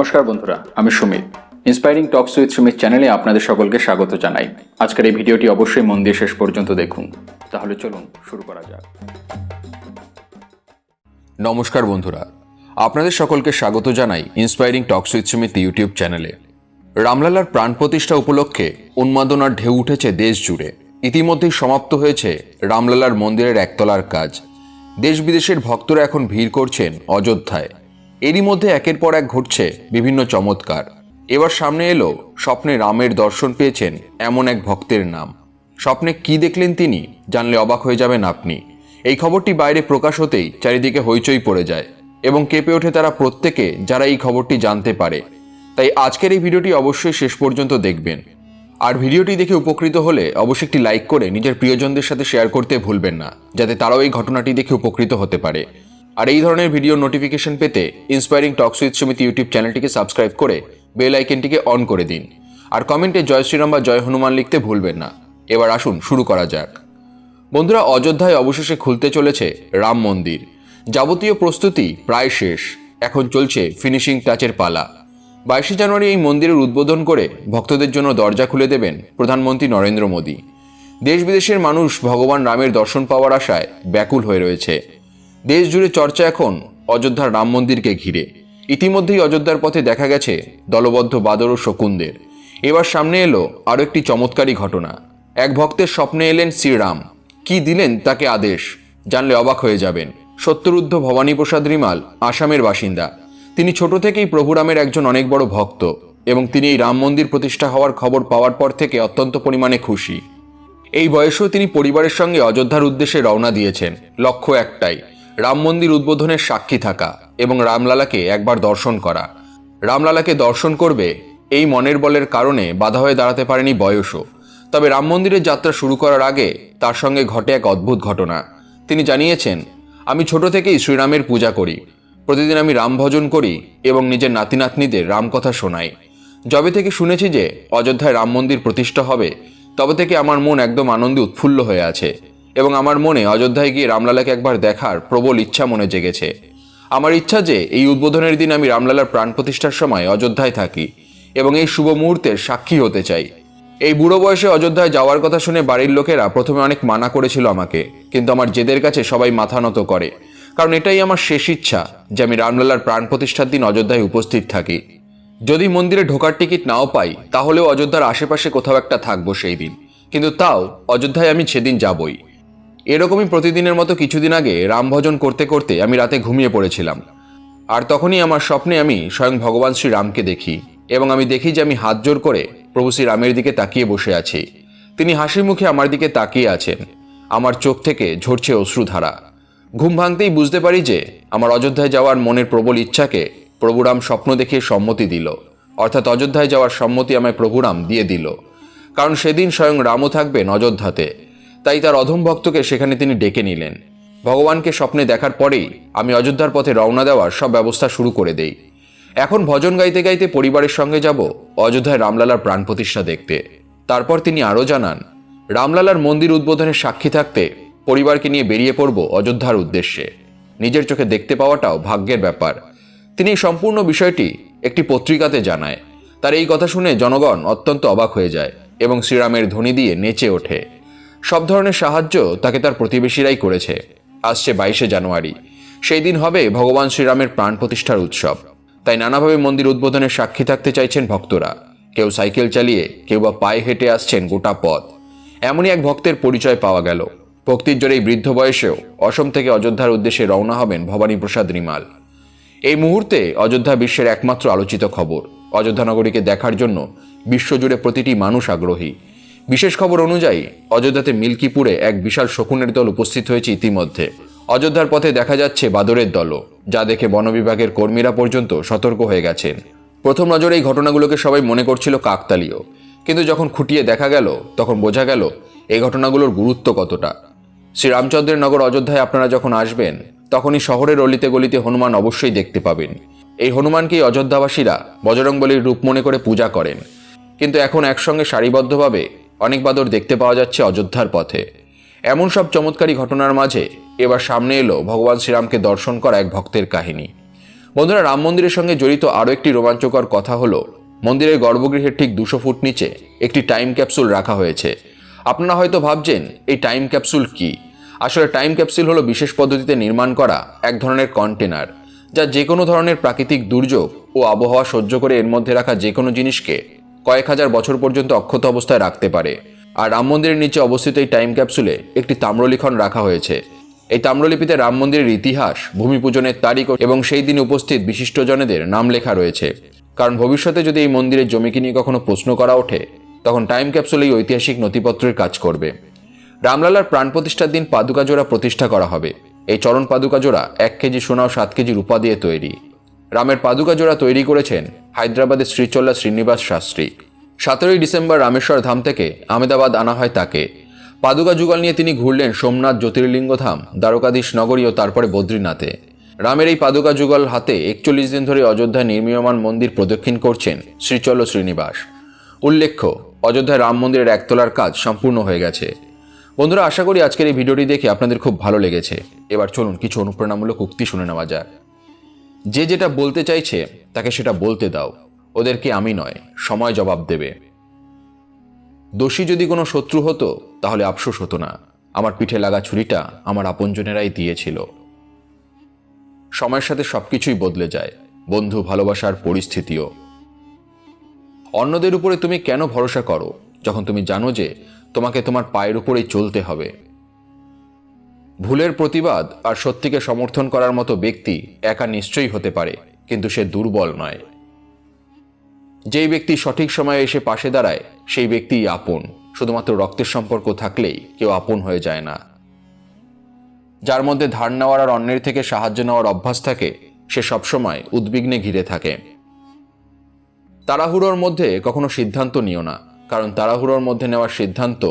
নমস্কার বন্ধুরা, আমি Sumit. Inspiring talks with Sumit চ্যানেলে আপনাদের সকলকে স্বাগত জানাই। আজকের এই ভিডিওটি অবশ্যই মন দিয়ে শেষ পর্যন্ত দেখুন। তাহলে চলুন শুরু করা যাক। নমস্কার বন্ধুরা, আপনাদের সকলকে স্বাগত জানাই inspiring talks with Sumit YouTube চ্যানেলে। রামলালার প্রাণ প্রতিষ্ঠা উপলক্ষে উন্মাদনার ঢেউ উঠেছে দেশ জুড়ে। ইতিমধ্যেই সমাপ্ত হয়েছে রামলালার মন্দিরের একতলার কাজ। দেশ বিদেশের ভক্তরা এখন ভিড় করছেন অযোধ্যায়। এরই মধ্যে একের পর এক ঘটছে বিভিন্ন চমৎকার। এবার সামনে এলো স্বপ্নে রামের দর্শন পেয়েছেন এমন এক ভক্তের নাম। স্বপ্নে কি দেখলেন তিনি জানলে অবাক হয়ে যাবেন আপনি। এই খবরটি বাইরে প্রকাশ হতেই চারিদিকে হইচই পড়ে যায় এবং কেঁপে ওঠে তারা প্রত্যেকে যারা এই খবরটি জানতে পারে। তাই আজকের এই ভিডিওটি অবশ্যই শেষ পর্যন্ত দেখবেন। আর ভিডিওটি দেখে উপকৃত হলে অবশ্যই একটি লাইক করে নিজের প্রিয়জনদের সাথে শেয়ার করতে ভুলবেন না, যাতে তারাও এই ঘটনাটি দেখে উপকৃত হতে পারে। আর এই ধরনের ভিডিও নোটিফিকেশন পেতে inspiring talks with Sumit YouTube চ্যানেলটিকে সাবস্ক্রাইব করে বেল আইকনটিকে অন করে দিন। আর কমেন্টে জয় শ্রীরাম বা জয় হনুমান লিখতে ভুলবেন না। এবার আসুন শুরু করা যাক। বন্ধুরা, অযোধ্যায় অবশেষে খুলতে চলেছে রাম মন্দির। যাবতীয় প্রস্তুতি প্রায় শেষ। এখন চলছে ফিনিশিং টাচের পালা। বাইশে জানুয়ারি এই মন্দিরের উদ্বোধন করে ভক্তদের জন্য দরজা খুলে দেবেন প্রধানমন্ত্রী নরেন্দ্র মোদী। দেশ বিদেশের মানুষ ভগবান রামের দর্শন পাওয়ার আশায় ব্যাকুল হয়ে রয়েছে। দেশ জুড়ে চর্চা এখন অযোধ্যার রাম মন্দিরকে ঘিরে। ইতিমধ্যেই অযোধ্যার পথে দেখা গেছে দলবদ্ধ বাদর ও শকুনদের। এবার সামনে এলো আরও একটি চমৎকারী ঘটনা। এক ভক্তের স্বপ্নে এলেন শ্রীরাম। কি দিলেন তাকে আদেশ? জানলে অবাক হয়ে যাবেন। সত্যরুদ্ধ ভবানীপ্রসাদ রিমাল, আসামের বাসিন্দা। তিনি ছোট থেকেই প্রভুরামের একজন অনেক বড় ভক্ত এবং তিনি এই রাম মন্দির প্রতিষ্ঠা হওয়ার খবর পাওয়ার পর থেকে অত্যন্ত পরিমাণে খুশি। এই বয়সেও তিনি পরিবারের সঙ্গে অযোধ্যার উদ্দেশ্যে রওনা দিয়েছেন, লক্ষ্য একটাই। রাম মন্দির উদ্বোধনের সাক্ষী থাকা এবং রামলালাকে একবার দর্শন করা। রামলালাকে দর্শন করবে এই মনের বলের কারণে বাধা হয়ে দাঁড়াতে পারেনি বয়সও। তবে রাম মন্দিরের যাত্রা শুরু করার আগে তার সঙ্গে ঘটে এক অদ্ভুত ঘটনা। তিনি জানিয়েছেন, আমি ছোট থেকেই শ্রীরামের পূজা করি। প্রতিদিন আমি রাম ভজন করি এবং নিজের নাতি নাতনিদের রামকথা শোনাই। যবে থেকে শুনেছি যে অযোধ্যায় রাম মন্দির প্রতিষ্ঠা হবে, তবে থেকে আমার মন একদম আনন্দে উৎফুল্ল হয়ে আছে। এবং আমার মনে অযোধ্যায় গিয়ে রামলালাকে একবার দেখার প্রবল ইচ্ছা মনে জেগেছে। আমার ইচ্ছা যে এই উদ্বোধনের দিন আমি রামলালার প্রাণ প্রতিষ্ঠার সময় অযোধ্যায় থাকি এবং এই শুভ মুহূর্তের সাক্ষী হতে চাই। এই বুড়ো বয়সে অযোধ্যায় যাওয়ার কথা শুনে বাড়ির লোকেরা প্রথমে অনেক মানা করেছিল আমাকে, কিন্তু আমার জেদের কাছে সবাই মাথা নত করে। কারণ এটাই আমার শেষ ইচ্ছা যে আমি রামলালার প্রাণ প্রতিষ্ঠার দিন অযোধ্যায় উপস্থিত থাকি। যদি মন্দিরে ঢোকার টিকিট নাও পাই, তাহলেও অযোধ্যার আশেপাশে কোথাও একটা থাকব সেই দিন। কিন্তু তাও অযোধ্যায় আমি সেদিন যাবই। এরকমই প্রতিদিনের মতো কিছুদিন আগে রাম ভজন করতে করতে আমি রাতে ঘুমিয়ে পড়েছিলাম। আর তখনই আমার স্বপ্নে আমি স্বয়ং ভগবান শ্রী রামকে দেখি এবং আমি দেখি যে আমি হাত জোর করে প্রভু শ্রী রামের দিকে তাকিয়ে বসে আছি। তিনি হাসি মুখে আমার দিকে তাকিয়ে আছেন। আমার চোখ থেকে ঝরছে অশ্রুধারা। ঘুম ভাঙতেই বুঝতে পারি যে আমার অযোধ্যায় যাওয়ার মনের প্রবল ইচ্ছাকে প্রভুরাম স্বপ্ন দেখিয়ে সম্মতি দিল। অর্থাৎ অযোধ্যায় যাওয়ার সম্মতি আমায় প্রভুরাম দিয়ে দিল। কারণ সেদিন স্বয়ং রামও থাকবেন অযোধ্যাতে। তাই তার অধম ভক্তকে সেখানে তিনি ডেকে নিলেন। ভগবানকে স্বপ্নে দেখার পরেই আমি অযোধ্যার পথে রওনা দেওয়ার সব ব্যবস্থা শুরু করে দেই। এখন ভজন গাইতে গাইতে পরিবারের সঙ্গে যাব অযোধ্যায় রামলালার প্রাণ প্রতিষ্ঠা দেখতে। তারপর তিনি আরও জানান, রামলালার মন্দির উদ্বোধনের সাক্ষী থাকতে পরিবারকে নিয়ে বেরিয়ে পড়ব অযোধ্যার উদ্দেশ্যে। নিজের চোখে দেখতে পাওয়াটাও ভাগ্যের ব্যাপার। তিনি সম্পূর্ণ বিষয়টি একটি পত্রিকাতে জানায়। তার এই কথা শুনে জনগণ অত্যন্ত অবাক হয়ে যায় এবং শ্রীরামের ধ্বনি দিয়ে নেচে ওঠে। সব ধরনের সাহায্য তাকে তার প্রতিবেশীরাই করেছে। আসছে বাইশে জানুয়ারি। সেই দিন হবে ভগবান শ্রীরামের প্রাণ প্রতিষ্ঠার উৎসব। তাই নানাভাবে মন্দির উদ্বোধনের সাক্ষী থাকতে চাইছেন ভক্তরা। কেউ সাইকেল চালিয়ে, কেউ বা পায়ে হেঁটে আসছেন গোটা পথ। এমনই এক ভক্তের পরিচয় পাওয়া গেল। ভক্তির জোরে এই বৃদ্ধ বয়সেও অসম থেকে অযোধ্যার উদ্দেশ্যে রওনা হবেন ভবানী প্রসাদ রিমাল। এই মুহূর্তে অযোধ্যা বিশ্বের একমাত্র আলোচিত খবর। অযোধ্যা নগরীকে দেখার জন্য বিশ্বজুড়ে প্রতিটি মানুষ আগ্রহী। বিশেষ খবর অনুযায়ী, অযোধ্যাতে মিল্কিপুরে এক বিশাল শকুনের দল উপস্থিত হয়েছে ইতিমধ্যে। অযোধ্যার পথে দেখা যাচ্ছে বাদরের দলও, যা দেখে বন বিভাগের কর্মীরা পর্যন্ত সতর্ক হয়ে গেছেন। প্রথম নজরে এই ঘটনাগুলোকে সবাই মনে করছিল কাকতালীয়। কিন্তু যখন খুঁটিয়ে দেখা গেল, তখন বোঝা গেল, এই ঘটনাগুলোর গুরুত্ব কতটা। শ্রীরামচন্দ্রের নগর অযোধ্যায় আপনারা যখন আসবেন, তখনই শহরের অলিতে গলিতে হনুমান অবশ্যই দেখতে পাবেন। এই হনুমানকেই অযোধ্যাবাসীরা বজরংবলীর রূপ মনে করে পূজা করেন। কিন্তু এখন একসঙ্গে সারিবদ্ধভাবে অনেক বাদর দেখতে পাওয়া যাচ্ছে অযোধ্যার পথে। এমন সব চমৎকারী ঘটনার মাঝে এবার সামনে এলো ভগবান শ্রীরামকে দর্শন করা এক ভক্তের কাহিনী। বন্ধুরা, রাম মন্দিরের সঙ্গে জড়িত আরও একটি রোমাঞ্চকর কথা হলো, মন্দিরের গর্ভগৃহের ঠিক দুশো ফুট নিচে একটি টাইম ক্যাপসুল রাখা হয়েছে। আপনারা হয়তো ভাবছেন, এই টাইম ক্যাপসুল কি? আসলে টাইম ক্যাপসুল হলো বিশেষ পদ্ধতিতে নির্মাণ করা এক ধরনের কন্টেনার যা যে কোনো ধরনের প্রাকৃতিক দুর্যোগ ও আবহাওয়া সহ্য করে এর মধ্যে রাখা যে কোনো জিনিসকে কয়েক হাজার বছর পর্যন্ত অক্ষত অবস্থায় রাখতে পারে। আর রাম মন্দিরের নিচে অবস্থিত এই টাইম ক্যাপসুলে একটি তাম্রলিখন রাখা হয়েছে। এই তাম্রলিপিতে রাম মন্দিরের ইতিহাস, ভূমি পূজনের তারিখ এবং সেই দিন উপস্থিত বিশিষ্টজনেদের নাম লেখা রয়েছে। কারণ ভবিষ্যতে যদি এই মন্দিরের জমিকে নিয়ে কখনো প্রশ্ন করা ওঠে, তখন টাইম ক্যাপসুল এই ঐতিহাসিক নথিপত্রের কাজ করবে। রামলালার প্রাণ প্রতিষ্ঠার দিন পাদুকা জোড়া প্রতিষ্ঠা করা হবে। এই চরণ পাদুকা জোড়া এক কেজি সোনা ও সাত কেজি রূপা দিয়ে তৈরি। রামের পাদুকা জোড়া তৈরি করেছেন হায়দ্রাবাদের শ্রীচল্লা শ্রীনিবাস শাস্ত্রী। সতেরোই ডিসেম্বর রামেশ্বর ধাম থেকে আহমেদাবাদ আনা হয় তাকে। পাদুকা যুগল নিয়ে তিনি ঘুরলেন সোমনাথ জ্যোতির্লিঙ্গ ধাম, দ্বারকাধীশ নগরী ও তারপরে বদ্রীনাথে। রামের এই পাদুকা যুগল হাতে একচল্লিশ দিন ধরে অযোধ্যায় নির্মীয়মান মন্দির প্রদক্ষিণ করছেন শ্রীচল্ল শ্রীনিবাস। উল্লেখ্য, অযোধ্যায় রাম মন্দিরের একতলার কাজ সম্পূর্ণ হয়ে গেছে। বন্ধুরা, আশা করি আজকের এই ভিডিওটি দেখে আপনাদের খুব ভালো লেগেছে। এবার চলুন কিছু অনুপ্রেরণামূলক উক্তি শুনে নেওয়া যাক। যে যেটা বলতে চাইছে, তাকে সেটা বলতে দাও। ওদেরকে আমি নয়, সময় জবাব দেবে। দোষী যদি কোনো শত্রু হতো, তাহলে আফসোস হতো না। আমার পিঠে লাগা ছুরিটা আমার আপনজনেরাই দিয়েছিল। সময়ের সাথে সবকিছুই বদলে যায়। বন্ধু ভালোবাসার পরিস্থিতিও। অন্যদের উপরে তুমি কেন ভরসা করো? যখন তুমি জানো যে তোমাকে তোমার পায়ের উপরেই চলতে হবে। ভুলের প্রতিবাদ আর সত্যিকে সমর্থন করার মতো ব্যক্তি একা নিশ্চয়ই হতে পারে, কিন্তু সে দুর্বল নয়। যেই ব্যক্তি সঠিক সময়ে এসে পাশে দাঁড়ায়, সেই ব্যক্তিই আপন। শুধুমাত্র রক্তের সম্পর্ক থাকলেই কেউ আপন হয়ে যায় না। যার মধ্যে ধার নেওয়ার আর অন্যের থেকে সাহায্য নেওয়ার অভ্যাস থাকে, সে সবসময় উদ্বিগ্নে ঘিরে থাকে। তাড়াহুড়োর মধ্যে কখনো সিদ্ধান্ত নিও না, কারণ তাড়াহুড়োর মধ্যে নেওয়ার সিদ্ধান্ত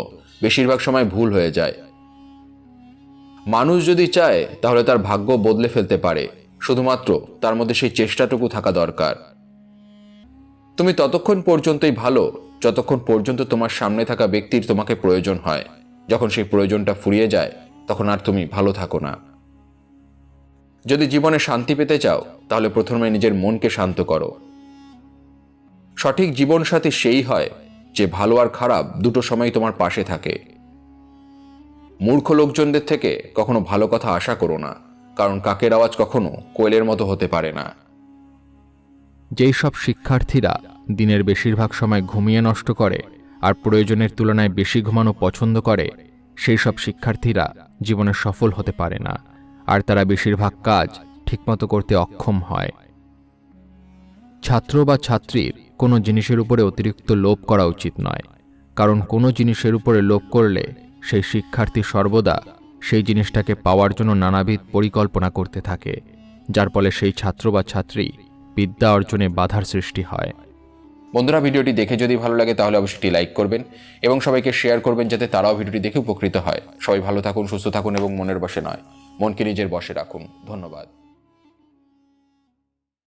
বেশিরভাগ সময় ভুল হয়ে যায়। মানুষ যদি চায়, তাহলে তার ভাগ্য বদলে ফেলতে পারে। শুধুমাত্র তার মধ্যে সেই চেষ্টাটুকু থাকা দরকার। তুমি ততক্ষণ পর্যন্তই ভালো, যতক্ষণ পর্যন্ত তোমার সামনে থাকা ব্যক্তির তোমাকে প্রয়োজন হয়। যখন সেই প্রয়োজনটা ফুরিয়ে যায়, তখন আর তুমি ভালো থাকো না। যদি জীবনে শান্তি পেতে চাও, তাহলে প্রথমে নিজের মনকে শান্ত করো। সঠিক জীবনসাথী সেই হয়, যে ভালো আর খারাপ দুটো সময় তোমার পাশে থাকে। মূর্খ লোকজনদের থেকে কখনো ভালো কথা আশা করো না, কারণ কাকের আওয়াজ কখনো কোয়েলের মতো হতে পারে না। যেই সব শিক্ষার্থীরা দিনের বেশিরভাগ সময় ঘুমিয়ে নষ্ট করে আর প্রয়োজনের তুলনায় বেশি ঘুমানো পছন্দ করে, সেই সব শিক্ষার্থীরা জীবনে সফল হতে পারে না, আর তারা বেশিরভাগ কাজ ঠিকমতো করতে অক্ষম হয়। ছাত্র বা ছাত্রীর কোনো জিনিসের উপরে অতিরিক্ত লোভ করা উচিত নয়, কারণ কোনো জিনিসের উপরে লোভ করলে সেই শিক্ষার্থী সর্বদা সেই জিনিসটাকে পাওয়ার জন্য নানাবিধ পরিকল্পনা করতে থাকে, যার ফলে সেই ছাত্র বা ছাত্রী বিদ্যা অর্জনে বাধার সৃষ্টি হয়। বন্ধুরা, ভিডিওটি দেখে যদি ভালো লাগে তাহলে অবশ্যই লাইক করবেন এবং সবাইকে শেয়ার করবেন যাতে তারাও ভিডিওটি দেখে উপকৃত হয়। সবাই ভালো থাকুন, সুস্থ থাকুন এবং মনের বসে নয়। মনকে নিজের বসে রাখুন। ধন্যবাদ।